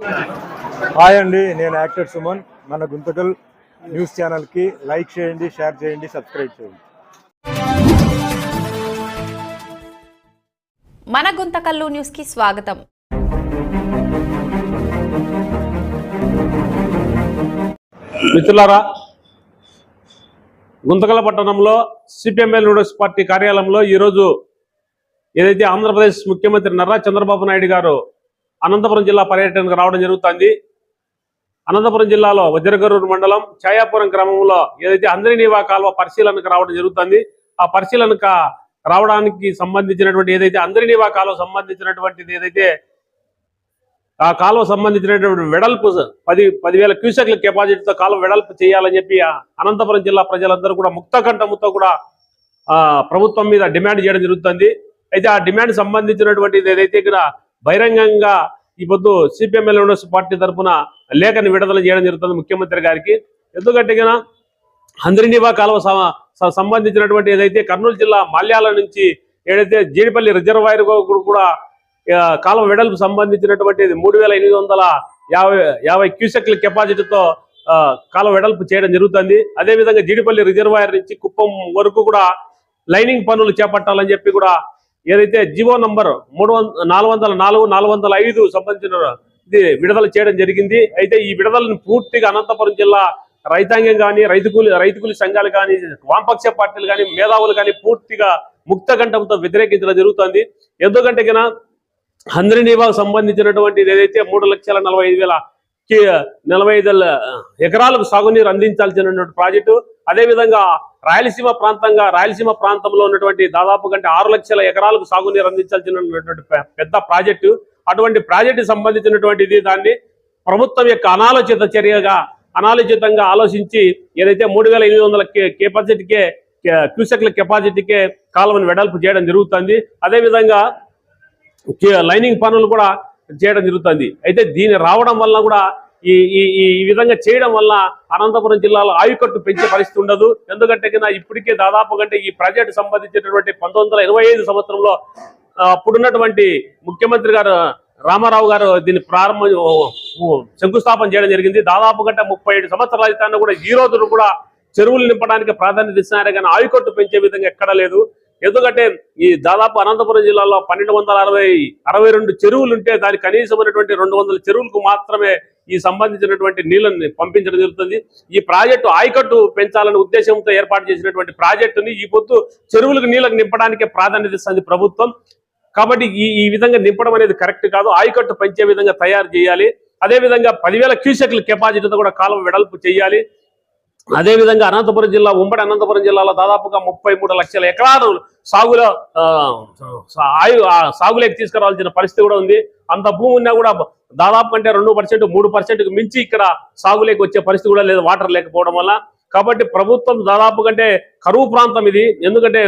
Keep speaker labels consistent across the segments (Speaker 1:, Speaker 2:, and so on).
Speaker 1: Hi అండి నేను actor Suman. మన గుంతకల్ న్యూస్ ఛానల్కి లైక్ చేయండి షేర్ చేయండి సబ్స్క్రైబ్ చేయండి.
Speaker 2: మన గుంతకల్లు న్యూస్కి స్వాగతం.
Speaker 3: మిత్రులారా గుంతకల పట్టణంలో సిపిఎంఎల్ నూడల్స్ పార్టీ కార్యాలయంలో ఈరోజు ఏదైతే ఆంధ్రప్రదేశ్ ముఖ్యమంత్రి నర్రా చంద్రబాబు నాయుడు గారు అనంతపురం జిల్లా పర్యటనకు రావడం జరుగుతుంది. అనంతపురం జిల్లాలో వజ్రగరూరు మండలం ఛాయాపురం గ్రామంలో ఏదైతే అందరినీవా కాలువ పరిశీలనకు రావడం జరుగుతుంది ఆ పరిశీలనక రావడానికి సంబంధించినటువంటి ఏదైతే అందరినీవా కాలువ సంబంధించినటువంటిది ఏదైతే ఆ కాలువ సంబంధించినటువంటి వెడల్పు పది పదివేల క్యూసెక్ల కెపాసిటీతో కాలువ వెడల్పు చేయాలని చెప్పి ఆ అనంతపురం జిల్లా ప్రజలందరూ కూడా ముక్తకంఠముతో కూడా ప్రభుత్వం మీద డిమాండ్ చేయడం జరుగుతుంది. అయితే ఆ డిమాండ్ సంబంధించినటువంటిది ఏదైతే ఇక్కడ బహిరంగంగా ఈ పొద్దు సిపిఎంఎల్ యూనివర్సిటీ పార్టీ తరఫున లేఖని విడుదల చేయడం జరుగుతుంది ముఖ్యమంత్రి గారికి. ఎందుకంటే గిన కాలువ సంబంధించినటువంటి ఏదైతే కర్నూలు జిల్లా మాల్యాల నుంచి ఏదైతే జీడిపల్లి రిజర్వాయర్ కూడా కాలువ వెడల్పు సంబంధించినటువంటి మూడు వేల ఎనిమిది వందల యాభై యాభై క్యూసెక్ల కెపాసిటీతో ఆ, కాలువ వెడల్పు చేయడం జరుగుతుంది. అదేవిధంగా జీడిపల్లి రిజర్వాయర్ నుంచి కుప్పం వరకు కూడా లైనింగ్ పనులు చేపట్టాలని చెప్పి కూడా ఏదైతే జీవో నంబర్ మూడు నాలుగు వందల నాలుగు నాలుగు వందల ఐదు సంబంధించిన ఇది విడుదల చేయడం జరిగింది. అయితే ఈ విడుదలను పూర్తిగా అనంతపురం జిల్లా రైతాంగం కానీ రైతు కూలి రైతు కూలి సంఘాలు కానీ వామపక్ష పార్టీలు కానీ మేధావులు కానీ పూర్తిగా ముక్త కంఠంతో వ్యతిరేకించడం జరుగుతుంది. ఎందుకంటే గిన హంద్రినీవాకు సంబంధించినటువంటి ఏదైతే మూడు లక్షల నలభై ఐదు వేల నలభై ఐదు ఎకరాలకు సాగునీరు అందించాల్సినటువంటి ప్రాజెక్టు. అదేవిధంగా రాయలసీమ ప్రాంతంగా రాయలసీమ ప్రాంతంలో ఉన్నటువంటి దాదాపు కంటే ఆరు లక్షల ఎకరాలకు సాగునీరు అందించాల్సినటువంటి పెద్ద ప్రాజెక్టు. అటువంటి ప్రాజెక్టు సంబంధించినటువంటిది దాన్ని ప్రభుత్వం యొక్క అనాలోచిత చర్యగా అనాలోచితంగా ఆలోచించి ఏదైతే మూడు వేల ఎనిమిది వందల కెపాసిటీకే క్యూసెక్ల కెపాసిటీకే కాలువను వెడల్పు చేయడం జరుగుతుంది. అదేవిధంగా కే- లైనింగ్ పనులు కూడా చేయడం జరుగుతుంది. అయితే దీని రావడం వల్ల కూడా ఈ ఈ ఈ ఈ విధంగా చేయడం వల్ల అనంతపురం జిల్లాలో ఆయుకట్టు పెంచే పరిస్థితి ఉండదు. ఎందుకంటే కింద ఇప్పటికే దాదాపు కంటే ఈ ప్రాజెక్టు సంబంధించినటువంటి పంతొమ్మిది వందల ఐదు సంవత్సరంలో అప్పుడున్నటువంటి ముఖ్యమంత్రి గారు రామారావు గారు దీన్ని ప్రారంభ శంకుస్థాపన చేయడం జరిగింది. దాదాపు కంటే ముప్పై ఏడు సంవత్సరాల అయితే కూడా ఈ రోజును కూడా చెరువులు నింపడానికి ప్రాధాన్యత ఇస్తున్నారే కానీ ఆయుకట్టు పెంచే విధంగా ఎక్కడా లేదు. ఎందుకంటే ఈ దాదాపు అనంతపురం జిల్లాలో పన్నెండు వందల అరవై అరవై రెండు చెరువులు ఉంటే దాని కనీసమైనటువంటి రెండు వందల చెరువులకు మాత్రమే ఈ సంబంధించినటువంటి నీళ్ళని పంపించడం జరుగుతుంది. ఈ ప్రాజెక్టు ఆయకట్టు పెంచాలనే ఉద్దేశంతో ఏర్పాటు చేసినటువంటి ప్రాజెక్టుని ఈ పొద్దు చెరువులకు నీళ్ళకు నింపడానికే ప్రాధాన్యత ఇస్తుంది ప్రభుత్వం. కాబట్టి ఈ ఈ విధంగా నింపడం అనేది కరెక్ట్ కాదు. ఆయకట్టు పెంచే విధంగా తయారు చేయాలి. అదేవిధంగా పదివేల క్యూసెక్ల కెపాసిటీతో కూడా కాలం వెడల్పు చేయాలి. అదేవిధంగా అనంతపురం జిల్లా ఉమ్మడి అనంతపురం జిల్లాలో దాదాపుగా ముప్పై మూడు లక్షల ఎకరాలు సాగులో ఆయు ఆ సాగులోకి తీసుకురావాల్సిన పరిస్థితి కూడా ఉంది. అంత భూమి ఉన్నా కూడా దాదాపు అంటే రెండు పర్సెంట్ మూడు పర్సెంట్కి మించి ఇక్కడ సాగులోకి వచ్చే పరిస్థితి కూడా లేదు వాటర్ లేకపోవడం వల్ల. కాబట్టి ప్రభుత్వం దాదాపు కంటే కరువు ప్రాంతం ఇది. ఎందుకంటే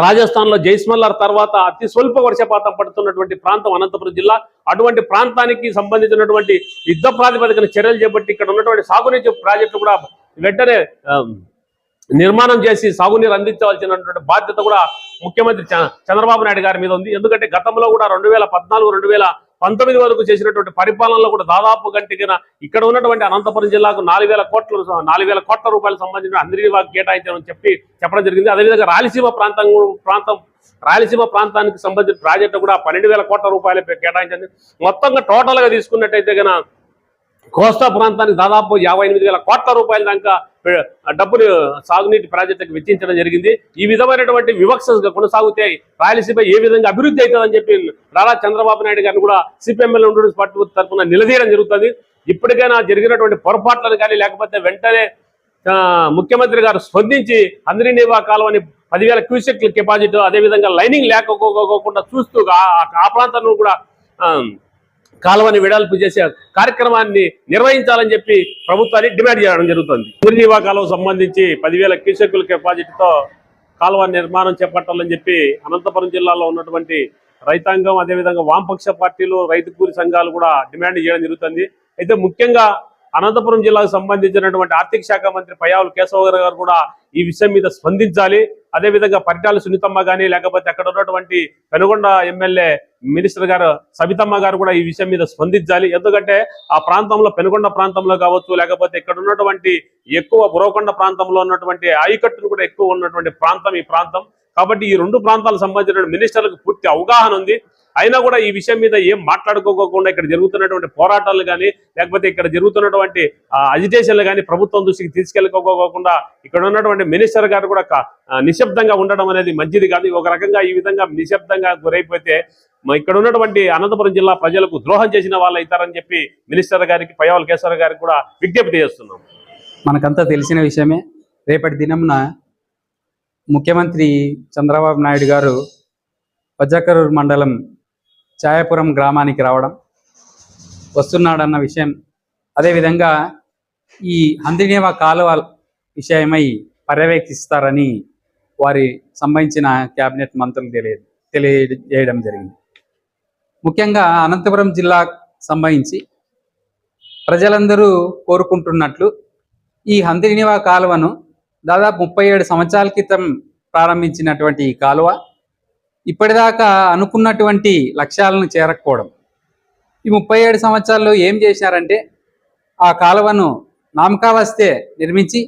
Speaker 3: రాజస్థాన్లో జైస్మల్లార్ తర్వాత అతి స్వల్ప వర్షపాతం పడుతున్నటువంటి ప్రాంతం అనంతపురం జిల్లా. అటువంటి ప్రాంతానికి సంబంధించినటువంటి యుద్ధ ప్రాతిపదికన చర్యలు చేపట్టి ఇక్కడ ఉన్నటువంటి సాగునీటి ప్రాజెక్టు కూడా వెంటనే నిర్మాణం చేసి సాగునీరు అందించవలసినటువంటి బాధ్యత కూడా ముఖ్యమంత్రి చ- చంద్రబాబు నాయుడు గారి మీద ఉంది. ఎందుకంటే గతంలో కూడా రెండు వేల పద్నాలుగు రెండు వేల పంతొమ్మిది వరకు చేసినటువంటి పరిపాలనలో కూడా దాదాపు గంటకిన ఇక్కడ ఉన్నటువంటి అనంతపురం జిల్లాకు నాలుగు వేల కోట్ల నాలుగు వేల కోట్ల రూపాయలు సంబంధించిన అందరినీ కేటాయించామని చెప్పి చెప్పడం జరిగింది. అదేవిధంగా రాయలసీమ ప్రాంతం ప్రాంతం రాయలసీమ ప్రాంతానికి సంబంధించిన ప్రాజెక్టు కూడా పన్నెండు వేల కోట్ల రూపాయలు కేటాయించింది. మొత్తంగా టోటల్గా తీసుకున్నట్టయితే గన కోస్తా ప్రాంతానికి దాదాపు యాభై ఎనిమిది వేల కోట్ల రూపాయల దాకా డబ్బులు సాగునీటి ప్రాజెక్టులకు వెచ్చించడం జరిగింది. ఈ విధమైనటువంటి వివక్ష కొనసాగితే రాయలసీమ ఏ విధంగా అభివృద్ధి అవుతుందని చెప్పి నారా చంద్రబాబు నాయుడు గారిని కూడా సిపిఎంఎల్ పార్టీ తరఫున నిలదీయడం జరుగుతుంది. ఇప్పటికైనా జరిగినటువంటి పొరపాట్లను కానీ లేకపోతే వెంటనే ముఖ్యమంత్రి గారు స్పందించి అందరినీవా కాలువని పదివేల క్యూసెక్ కెపాసిటీ అదేవిధంగా లైనింగ్ లేకపోకుండా చూస్తూ ఆ- ఆ ప్రాంతాన్ని కూడా కాలువని విడాల్పు చేసే కార్యక్రమాన్ని నిర్వహించాలని చెప్పి ప్రభుత్వాన్ని డిమాండ్ చేయడం జరుగుతుంది. నిర్జీవా కాలువ సంబంధించి పదివేల క్యూసెక్కుల కెపాసిటీతో కాలువ నిర్మాణం చేపట్టాలని చెప్పి అనంతపురం జిల్లాలో ఉన్నటువంటి రైతాంగం అదేవిధంగా వామపక్ష పార్టీలు రైతు కూలి సంఘాలు కూడా డిమాండ్ చేయడం జరుగుతుంది. అయితే ముఖ్యంగా అనంతపురం జిల్లాకు సంబంధించినటువంటి ఆర్థిక శాఖ మంత్రి పయాలు కేశవ గారు కూడా ఈ విషయం మీద స్పందించాలి. అదే విధంగా పరిటాల సునీతమ్మ కానీ లేకపోతే అక్కడ ఉన్నటువంటి పెనుగొండ ఎమ్మెల్యే మినిస్టర్ గారు సబితమ్మ గారు కూడా ఈ విషయం మీద స్పందించాలి. ఎందుకంటే ఆ ప్రాంతంలో పెనుగొండ ప్రాంతంలో కావచ్చు లేకపోతే ఇక్కడ ఉన్నటువంటి ఎక్కువ బురవకొండ ప్రాంతంలో ఉన్నటువంటి ఆయకట్టును కూడా ఎక్కువ ఉన్నటువంటి ప్రాంతం ఈ ప్రాంతం. కాబట్టి ఈ రెండు ప్రాంతాలకు సంబంధించిన మినిస్టర్లకు పూర్తి అవగాహన ఉంది. అయినా కూడా ఈ విషయం మీద ఏం మాట్లాడుకోకుండా ఇక్కడ జరుగుతున్నటువంటి పోరాటాలు కానీ లేకపోతే ఇక్కడ జరుగుతున్నటువంటి అజిటేషన్లు కానీ ప్రభుత్వం దృష్టికి తీసుకెళ్ళకోకుండా ఇక్కడ ఉన్నటువంటి మినిస్టర్ గారు కూడా నిశ్శబ్దంగా ఉండడం అనేది మంచిది కాదు. ఒక రకంగా ఈ విధంగా నిశ్శబ్దంగా గురైపోతే ఇక్కడ ఉన్నటువంటి అనంతపురం జిల్లా ప్రజలకు ద్రోహం చేసిన వాళ్ళు అవుతారని చెప్పి మినిస్టర్ గారికి పయ్యావల కేశవర గారికి కూడా విజ్ఞప్తి చేస్తున్నాం.
Speaker 4: మనకంతా తెలిసిన విషయమే. రేపటి దినంన ముఖ్యమంత్రి చంద్రబాబు నాయుడు గారు వజ్రకరూరు మండలం ఛాయాపురం గ్రామానికి రావడం వస్తున్నాడన్న విషయం. అదేవిధంగా ఈ హందినేవ కాలువ విషయమై పర్యవేక్షిస్తారని వారి సంబంధించిన కేబినెట్ మంత్రులు తెలియ తెలియజేయడం జరిగింది. ముఖ్యంగా అనంతపురం జిల్లా సంబంధించి ప్రజలందరూ కోరుకుంటున్నట్లు ఈ హందినివా కాలువను దాదాపు ముప్పై ఏడు సంవత్సరాల క్రితం ప్రారంభించినటువంటి ఈ కాలువ ఇప్పటిదాకా అనుకున్నటువంటి లక్ష్యాలను చేరకపోవడం ఈ ముప్పై ఏడు సంవత్సరాల్లో ఏం చేశారంటే ఆ కాలువను నామకావస్తే నిర్మించి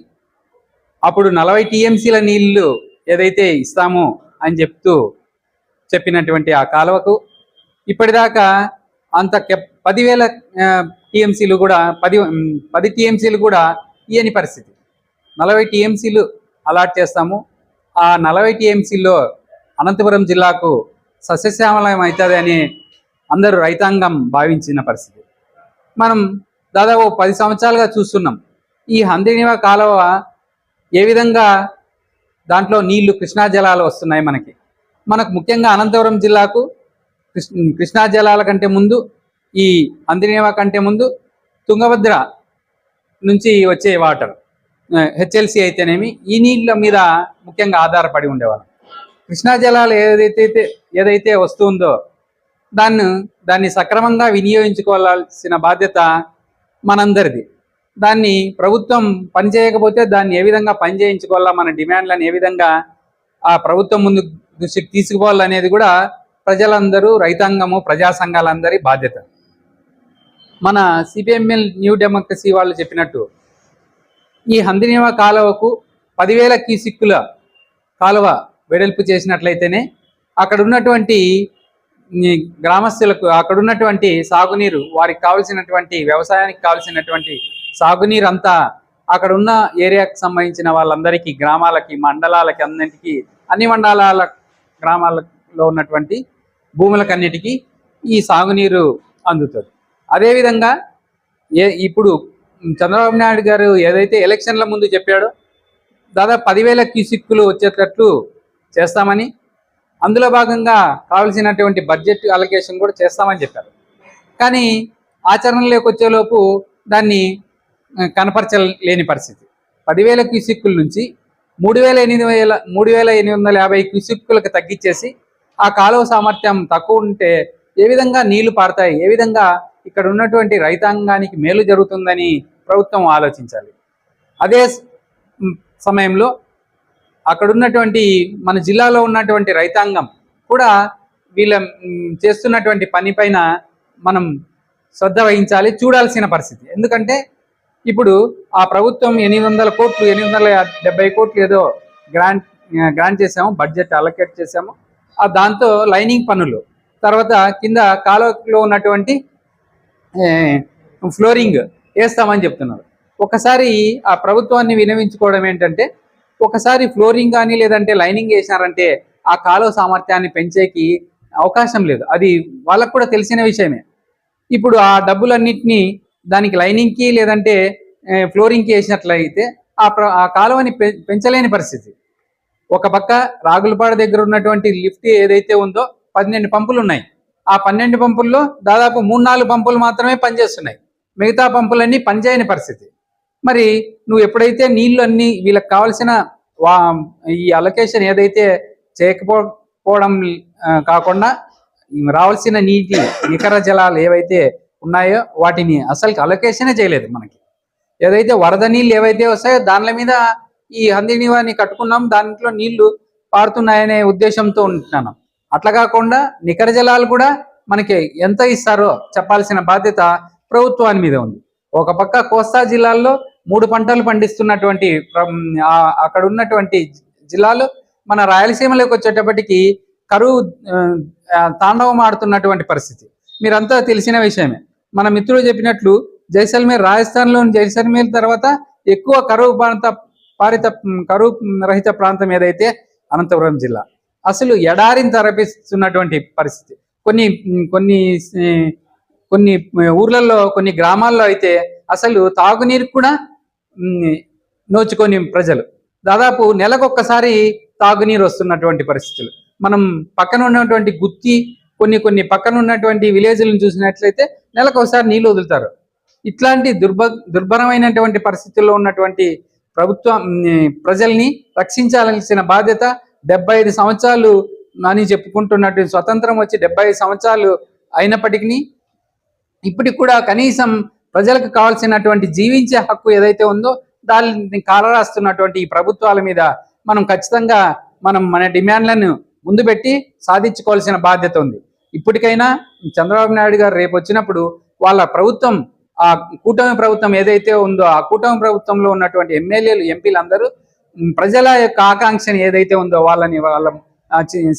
Speaker 4: అప్పుడు నలభై టీఎంసీల నీళ్ళు ఏదైతే ఇస్తామో అని చెప్తూ చెప్పినటువంటి ఆ కాలువకు ఇప్పటిదాకా అంత కెప్ పదివేల టీఎంసీలు కూడా పది పది టీఎంసీలు కూడా ఇయని పరిస్థితి. నలభై టీఎంసీలు అలాట్ చేస్తాము. ఆ నలభై టీఎంసీల్లో అనంతపురం జిల్లాకు సస్యశ్యామలయం అవుతుంది అని అందరూ రైతాంగం భావించిన పరిస్థితి. మనం దాదాపు పది సంవత్సరాలుగా చూస్తున్నాం. ఈ హందినివ కాలువ ఏ విధంగా దాంట్లో నీళ్ళు కృష్ణా జలాలు వస్తున్నాయి మనకి? మనకు ముఖ్యంగా అనంతపురం జిల్లాకు కృష్ణ కృష్ణా జలాల కంటే ముందు ఈ అందినేవా కంటే ముందు తుంగభద్ర నుంచి వచ్చే వాటర్ హెచ్ఎల్సి అయితేనేమి ఈ నీళ్ళ మీద ముఖ్యంగా ఆధారపడి ఉండేవాళ్ళం. కృష్ణా జలాలు ఏదైతే ఏదైతే వస్తుందో దాన్ని దాన్ని సక్రమంగా వినియోగించుకోవాల్సిన బాధ్యత మనందరిది. దాన్ని ప్రభుత్వం పనిచేయకపోతే దాన్ని ఏ విధంగా పనిచేయించుకోవాలా మన డిమాండ్లను ఏ విధంగా ఆ ప్రభుత్వం ముందు దృష్టికి తీసుకుపోవాలనేది కూడా ప్రజలందరూ రైతాంగము ప్రజా సంఘాలందరి బాధ్యత. మన సిపిఎంఎల్ న్యూ డెమోక్రసీ వాళ్ళు చెప్పినట్టు ఈ హందినేవా కాలువకు పదివేల కీసిక్కుల కాలువ వెడల్పు చేసినట్లయితేనే అక్కడ ఉన్నటువంటి గ్రామస్తులకు అక్కడ ఉన్నటువంటి సాగునీరు వారికి కావలసినటువంటి వ్యవసాయానికి కావలసినటువంటి సాగునీరు అంతా అక్కడ ఉన్న ఏరియాకు సంబంధించిన వాళ్ళందరికీ గ్రామాలకి మండలాలకి అన్నింటికి అన్ని మండలాల గ్రామాలలో ఉన్నటువంటి భూములకన్నిటికీ ఈ సాగునీరు అందుతుంది. అదేవిధంగా ఏ ఇప్పుడు చంద్రబాబు నాయుడు గారు ఏదైతే ఎలక్షన్ల ముందు చెప్పాడో దాదాపు పదివేల క్యూసిక్కులు వచ్చేటట్లు చేస్తామని. అందులో భాగంగా కావలసినటువంటి బడ్జెట్ అలొకేషన్ కూడా చేస్తామని చెప్పారు. కానీ ఆచరణలోకి వచ్చేలోపు దాన్ని కనపరచలేని పరిస్థితి. పదివేల క్యూసిక్కుల నుంచి మూడు వేల ఎనిమిది వేల మూడు వేల ఎనిమిది వందల యాభై క్యూసిక్కులకు తగ్గించేసి ఆ కాలువ సామర్థ్యం తక్కువ ఉంటే ఏ విధంగా నీళ్ళు పారుతాయి ఏ విధంగా ఇక్కడ ఉన్నటువంటి రైతాంగానికి మేలు జరుగుతుందని ప్రభుత్వం ఆలోచించాలి. అదే సమయంలో అక్కడ ఉన్నటువంటి మన జిల్లాలో ఉన్నటువంటి రైతాంగం కూడా వీళ్ళ చేస్తున్నటువంటి పనిపైన మనం శ్రద్ధ వహించాలి చూడాల్సిన పరిస్థితి. ఎందుకంటే ఇప్పుడు ఆ ప్రభుత్వం ఎనిమిది వందల కోట్లు ఎనిమిది వందల డెబ్బై కోట్లు ఏదో గ్రాంట్ గ్రాంట్ చేసాము బడ్జెట్ అలొకేట్ చేసాము. ఆ దాంతో లైనింగ్ పనులు. తర్వాత కింద కాలువలో ఉన్నటువంటి ఫ్లోరింగ్ వేస్తామని చెప్తున్నారు. ఒకసారి ఆ ప్రభుత్వాన్ని వినవించుకోవడం ఏంటంటే ఒకసారి ఫ్లోరింగ్ కానీ లేదంటే లైనింగ్ వేసినారంటే ఆ కాలువ సామర్థ్యాన్ని పెంచేకి అవకాశం లేదు. అది వాళ్ళకు కూడా తెలిసిన విషయమే. ఇప్పుడు ఆ డబ్బులన్నింటినీ దానికి లైనింగ్కి లేదంటే ఫ్లోరింగ్కి వేసినట్లయితే ఆ ప్ర ఆ కాలువని పె- పెంచలేని పరిస్థితి. ఒక పక్క రాగులపాడ దగ్గర ఉన్నటువంటి లిఫ్ట్ ఏదైతే ఉందో పన్నెండు పంపులు ఉన్నాయి. ఆ పన్నెండు పంపుల్లో దాదాపు మూడు నాలుగు పంపులు మాత్రమే పనిచేస్తున్నాయి. మిగతా పంపులన్నీ పనిచేయని పరిస్థితి. మరి నువ్వు ఎప్పుడైతే నీళ్ళు అన్నీ వీళ్ళకి కావాల్సిన ఈ అలొకేషన్ ఏదైతే చేయకపోవడం కాకుండా రావాల్సిన నీటి నికర జలాలు ఏవైతే ఉన్నాయో వాటిని అసలు అలొకేషనే చేయలేదు మనకి. ఏదైతే వరద నీళ్ళు ఏవైతే వస్తాయో దానిల మీద ఈ హందినివాని కట్టుకున్నాం దాంట్లో నీళ్ళు పారుతున్నాయనే ఉద్దేశంతో ఉంటున్నాను. అట్లా కాకుండా నికర జలాలు కూడా మనకి ఎంత ఇస్తారో చెప్పాల్సిన బాధ్యత ప్రభుత్వాన్ని మీద ఉంది. ఒక పక్క కోస్తా జిల్లాల్లో మూడు పంటలు పండిస్తున్నటువంటి అక్కడ ఉన్నటువంటి జిల్లాలు మన రాయలసీమలోకి వచ్చేటప్పటికి కరువు తాండవం ఆడుతున్నటువంటి పరిస్థితి. మీరంతా తెలిసిన విషయమే. మన మిత్రుడు చెప్పినట్లు జైసల్మేర్ రాజస్థాన్లోని జైసల్మేర్ తర్వాత ఎక్కువ కరువు ప్రాంత పారిత కరువు రహిత ప్రాంతం ఏదైతే అనంతపురం జిల్లా. అసలు ఎడారిని తరపిస్తున్నటువంటి పరిస్థితి. కొన్ని కొన్ని కొన్ని ఊర్లలో కొన్ని గ్రామాల్లో అయితే అసలు తాగునీరు కూడా నోచుకొని ప్రజలు. దాదాపు నెలకొక్కసారి తాగునీరు వస్తున్నటువంటి పరిస్థితులు. మనం పక్కన ఉన్నటువంటి గుత్తి కొన్ని కొన్ని పక్కన ఉన్నటువంటి విలేజ్లను చూసినట్లయితే నెలకు ఒకసారి వదులుతారు. ఇట్లాంటి దుర్భ దుర్భరమైనటువంటి పరిస్థితుల్లో ఉన్నటువంటి ప్రభుత్వం ప్రజల్ని రక్షించాల్సిన బాధ్యత డెబ్బై ఐదు సంవత్సరాలు అని చెప్పుకుంటున్నట్టు స్వతంత్రం వచ్చి డెబ్బై ఐదు సంవత్సరాలు అయినప్పటికీ ఇప్పటికి కూడా కనీసం ప్రజలకు కావాల్సినటువంటి జీవించే హక్కు ఏదైతే ఉందో దాన్ని కాలరాస్తున్నటువంటి ఈ ప్రభుత్వాల మీద మనం ఖచ్చితంగా మనం మన డిమాండ్లను ముందు పెట్టి సాధించుకోవాల్సిన బాధ్యత ఉంది. ఇప్పటికైనా చంద్రబాబు నాయుడు గారు రేపు వచ్చినప్పుడు వాళ్ళ ప్రభుత్వం ఆ కూటమి ప్రభుత్వం ఏదైతే ఉందో ఆ కూటమి ప్రభుత్వంలో ఉన్నటువంటి ఎమ్మెల్యేలు ఎంపీలు అందరూ ప్రజల యొక్క ఆకాంక్షను ఏదైతే ఉందో వాళ్ళని వాళ్ళ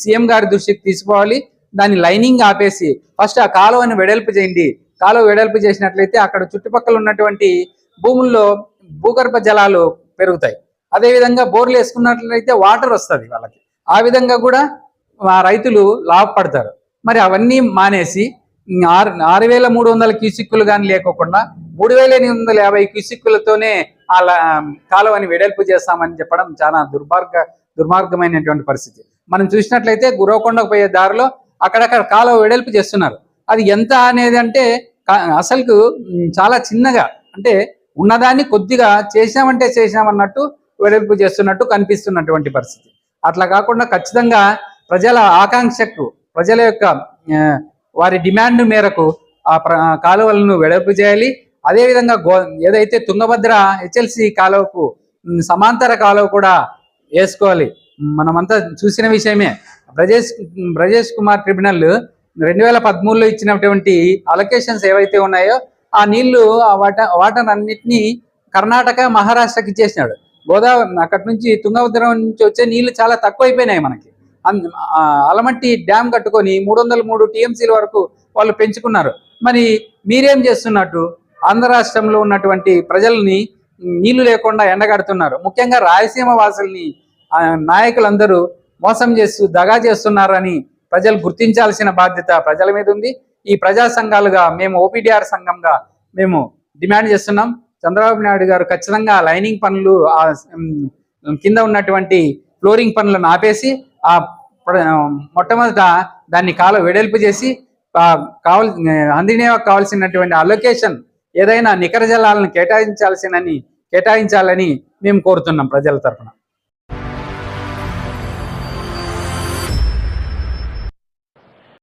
Speaker 4: సీఎం గారి దృష్టికి తీసుకోవాలి. దాన్ని లైనింగ్ ఆపేసి ఫస్ట్ ఆ కాలువని వెడల్పు చేయండి. కాలువ వెడల్పు చేసినట్లయితే అక్కడ చుట్టుపక్కల ఉన్నటువంటి భూముల్లో భూగర్భ జలాలు పెరుగుతాయి. అదేవిధంగా బోర్లు వేసుకున్నట్లయితే వాటర్ వస్తుంది వాళ్ళకి. ఆ విధంగా కూడా ఆ రైతులు లాభపడతారు. మరి అవన్నీ మానేసి ఆరు ఆరు వేల మూడు వందల క్యూసిక్కులు కానీ లేకోకుండా మూడు వేల ఎనిమిది వందల యాభై క్యూసిక్కులతోనే ఆ కాలువని వెడల్పు చేస్తామని చెప్పడం చాలా దుర్మార్గ దుర్మార్గమైనటువంటి పరిస్థితి. మనం చూసినట్లయితే గురవకొండకు పోయే దారిలో అక్కడక్కడ కాలువ వెడల్పు చేస్తున్నారు. అది ఎంత అనేది అంటే అసలుకు చాలా చిన్నగా అంటే ఉన్నదాన్ని కొద్దిగా చేసామంటే చేసామన్నట్టు వెడల్పు చేస్తున్నట్టు కనిపిస్తున్నటువంటి పరిస్థితి. అట్లా కాకుండా ఖచ్చితంగా ప్రజల ఆకాంక్షకు ప్రజల యొక్క వారి డిమాండ్ మేరకు ఆ ప్ర- కాలువలను వెడల్పు చేయాలి. అదేవిధంగా గో ఏదైతే తుంగభద్ర హెచ్ఎల్సి కాలువకు సమాంతర కాలువ కూడా వేసుకోవాలి. మనమంతా చూసిన విషయమే. బ్రజేష్ బ్రజేష్ కుమార్ ట్రిబ్యునల్ రెండు వేల పదమూడులో ఇచ్చినటువంటి అలొకేషన్స్ ఏవైతే ఉన్నాయో ఆ నీళ్ళు ఆ వాట వాటర్ అన్నిటినీ కర్ణాటక మహారాష్ట్రకి ఇచ్చేసినాడు. గోదావరి అక్కడి నుంచి తుంగభద్రం నుంచి వచ్చే నీళ్ళు చాలా తక్కువైపోయినాయి మనకి. అలమట్టి డ్యామ్ కట్టుకొని మూడు వందల మూడు టీఎంసీల వరకు వాళ్ళు పెంచుకున్నారు. మరి మీరేం చేస్తున్నట్టు? ఆంధ్ర రాష్ట్రంలో ఉన్నటువంటి ప్రజల్ని నీళ్ళు లేకుండా ఎండగడుతున్నారు. ముఖ్యంగా రాయలసీమ వాసుల్ని నాయకులందరూ మోసం చేస్తూ దగా చేస్తున్నారని ప్రజలు గుర్తించాల్సిన బాధ్యత ప్రజల మీద ఉంది. ఈ ప్రజా సంఘాలుగా మేము ఓపీడీఆర్ సంఘంగా మేము డిమాండ్ చేస్తున్నాం. చంద్రబాబు నాయుడు గారు ఖచ్చితంగా లైనింగ్ పనులు ఆ కింద ఉన్నటువంటి ఫ్లోరింగ్ పనులను ఆపేసి ఆ మొట్టమొదట దాన్ని కాలు వెడల్పు చేసి కావల్ అందినేవా కావాల్సినటువంటి అలొకేషన్ ఏదైనా నికర జలాలను కేటాయించాల్సినని కేటాయించాలని మేము కోరుతున్నాం ప్రజల తరఫున